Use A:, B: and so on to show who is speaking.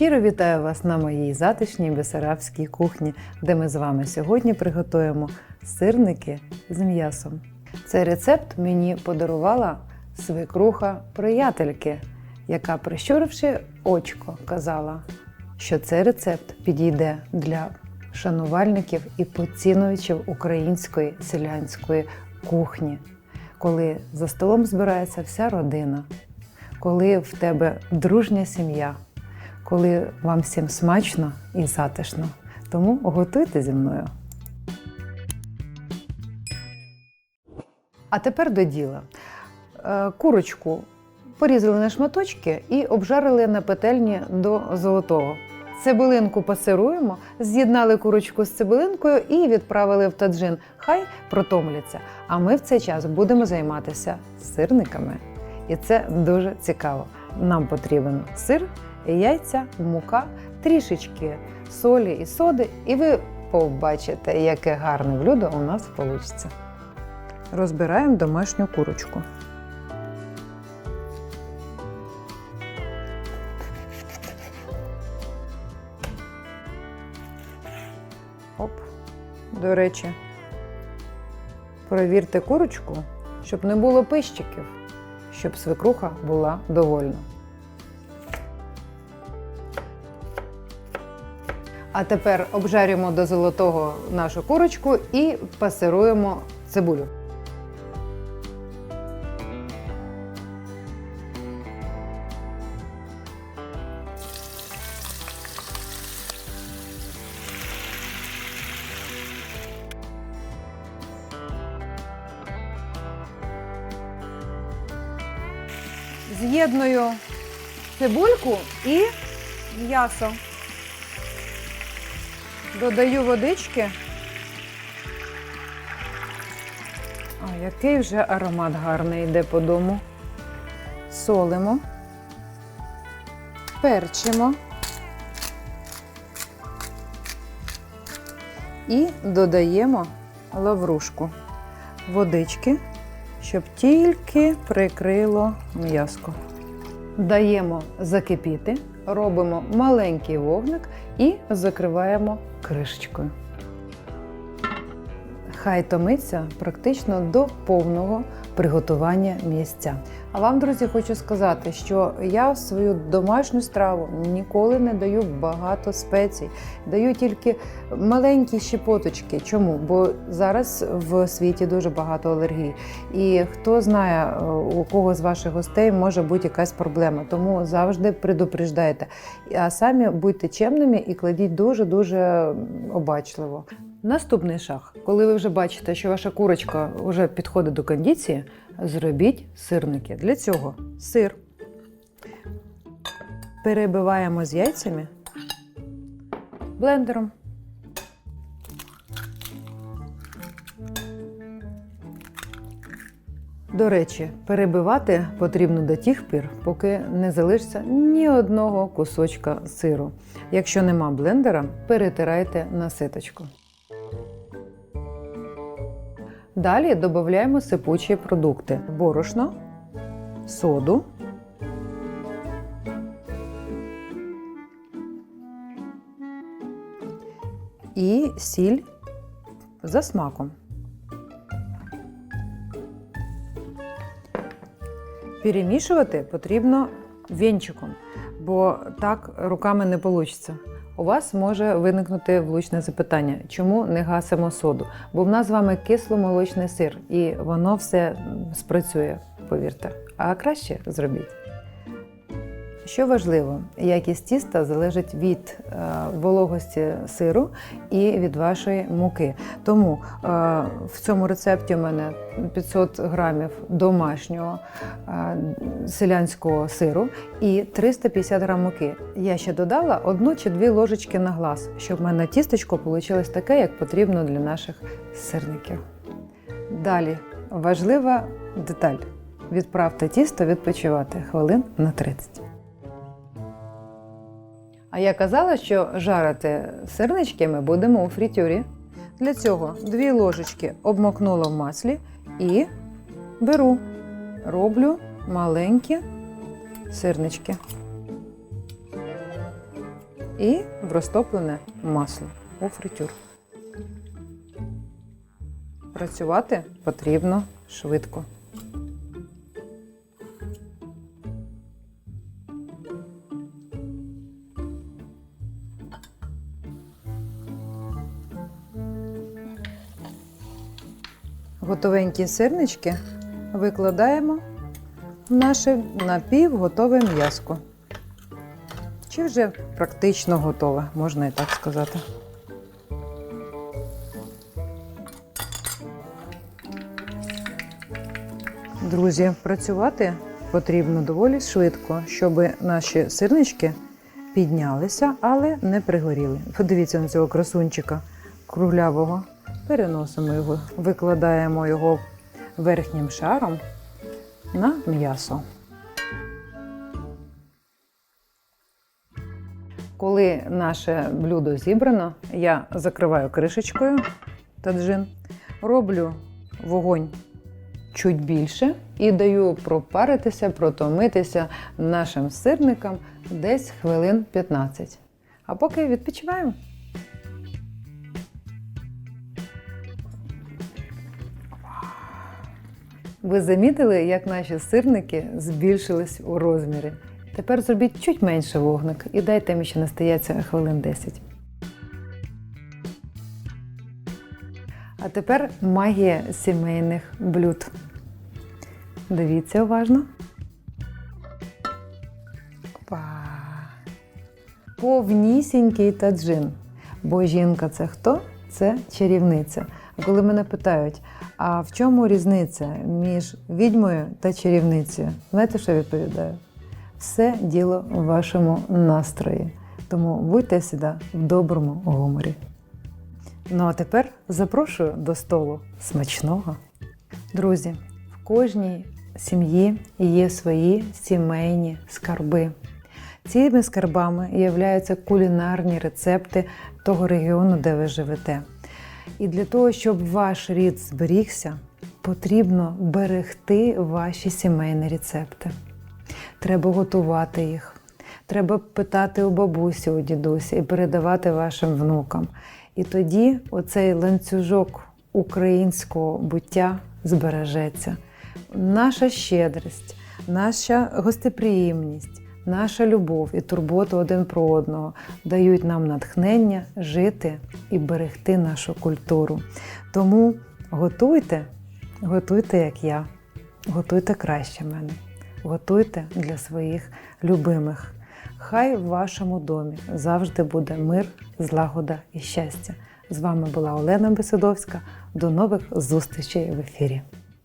A: Щиро вітаю вас на моїй затишній бесарабській кухні, де ми з вами сьогодні приготуємо сирники з м'ясом. Цей рецепт мені подарувала свекруха приятельки, яка, прищуривши очко, казала, що цей рецепт підійде для шанувальників і поцінувачів української селянської кухні, коли за столом збирається вся родина, коли в тебе дружня сім'я, коли вам всім смачно і затишно. Тому готуйте зі мною. А тепер до діла. Е, Курочку порізали на шматочки і обжарили на петельні до золотого. Цибулинку пасируємо, з'єднали курочку з цибулинкою і відправили в таджин. Хай протомляться. А ми в цей час будемо займатися сирниками. І це дуже цікаво. Нам потрібен сир, яйця, мука, трішечки солі і соди, і ви побачите, яке гарне блюдо у нас вийде. Розбираємо домашню курочку. Оп. До речі, провірте курочку, щоб не було пищиків, щоб свекруха була довольна. А тепер обжарюємо до золотого нашу курочку і пасируємо цибулю. З'єдную цибульку і м'ясо. Додаю водички. А який вже аромат гарний йде по дому. Солимо, перчимо і додаємо лаврушку водички, щоб тільки прикрило м'яско. Даємо закипіти, робимо маленький вогник і закриваємо кришечкою. Хай томиться практично до повного приготування місця. А вам, друзі, хочу сказати, що я свою домашню страву ніколи не даю багато спецій, даю тільки маленькі щепоточки. Чому? Бо зараз в світі дуже багато алергій. І хто знає, у кого з ваших гостей може бути якась проблема. Тому завжди предупреждайте. А самі будьте чемними і кладіть дуже-дуже обачливо. Наступний шаг, коли ви вже бачите, що ваша курочка вже підходить до кондиції, зробіть сирники. Для цього сир перебиваємо з яйцями блендером. До речі, перебивати потрібно до тих пір, поки не залишиться ні одного кусочка сиру. Якщо нема блендера, перетирайте на ситочку. Далі додаємо сипучі продукти: борошно, соду, і сіль за смаком. Перемішувати потрібно вінчиком, бо так руками не вийде. У вас може виникнути влучне запитання, чому не гасимо соду? Бо в нас з вами кисломолочний сир, і воно все спрацює, повірте. А краще зробіть. Що важливо, якість тіста залежить від е, вологості сиру і від вашої муки. Тому е, в цьому рецепті у мене 500 грамів домашнього е, селянського сиру і 350 грам муки. Я ще додала одну чи дві ложечки на глаз, щоб в мене тістечко вийшло таке, як потрібно для наших сирників. Далі важлива деталь: відправте тісто відпочивати хвилин на 30. А я казала, що жарити сирнички ми будемо у фрітюрі. Для цього дві ложечки обмокнула в маслі і беру, роблю маленькі сирнички. і в розтоплене масло у фритюр. Працювати потрібно швидко. Готовенькі сирнички викладаємо в наше напівготове м'яско. Чи вже практично готове, можна і так сказати. Друзі, працювати потрібно доволі швидко, щоб наші сирнички піднялися, але не пригоріли. Подивіться на цього красунчика круглявого. Переносимо його, викладаємо його верхнім шаром на м'ясо. Коли наше блюдо зібрано, я закриваю кришечкою таджин, роблю вогонь чуть більше і даю пропаритися, протомитися нашим сирникам десь хвилин 15. А поки відпочиваємо. Ви замітили, як наші сирники збільшились у розмірі? Тепер зробіть чуть менше вогник і дайте мені ще настояться хвилин 10. А тепер магія сімейних блюд. Дивіться уважно. Опа. Повнісінький таджин. Бо жінка це хто? Це чарівниця. А коли мене питають, а в чому різниця між відьмою та чарівницею? Знаєте, що відповідаю? Все діло в вашому настрої. Тому будьте завжди в доброму гуморі. Ну а тепер запрошую до столу смачного. Друзі, в кожній сім'ї є свої сімейні скарби. Цими скарбами являються кулінарні рецепти того регіону, де ви живете. І для того, щоб ваш рід зберігся, потрібно берегти ваші сімейні рецепти. Треба готувати їх. Треба питати у бабусі, у дідусі і передавати вашим внукам. І тоді оцей ланцюжок українського буття збережеться. Наша щедрість, наша гостеприємність, наша любов і турбота один про одного дають нам натхнення жити і берегти нашу культуру. Тому готуйте, готуйте, як я, готуйте краще мене, готуйте для своїх любимих. Хай в вашому домі завжди буде мир, злагода і щастя. З вами була Олена Бесидовська. До нових зустрічей в ефірі.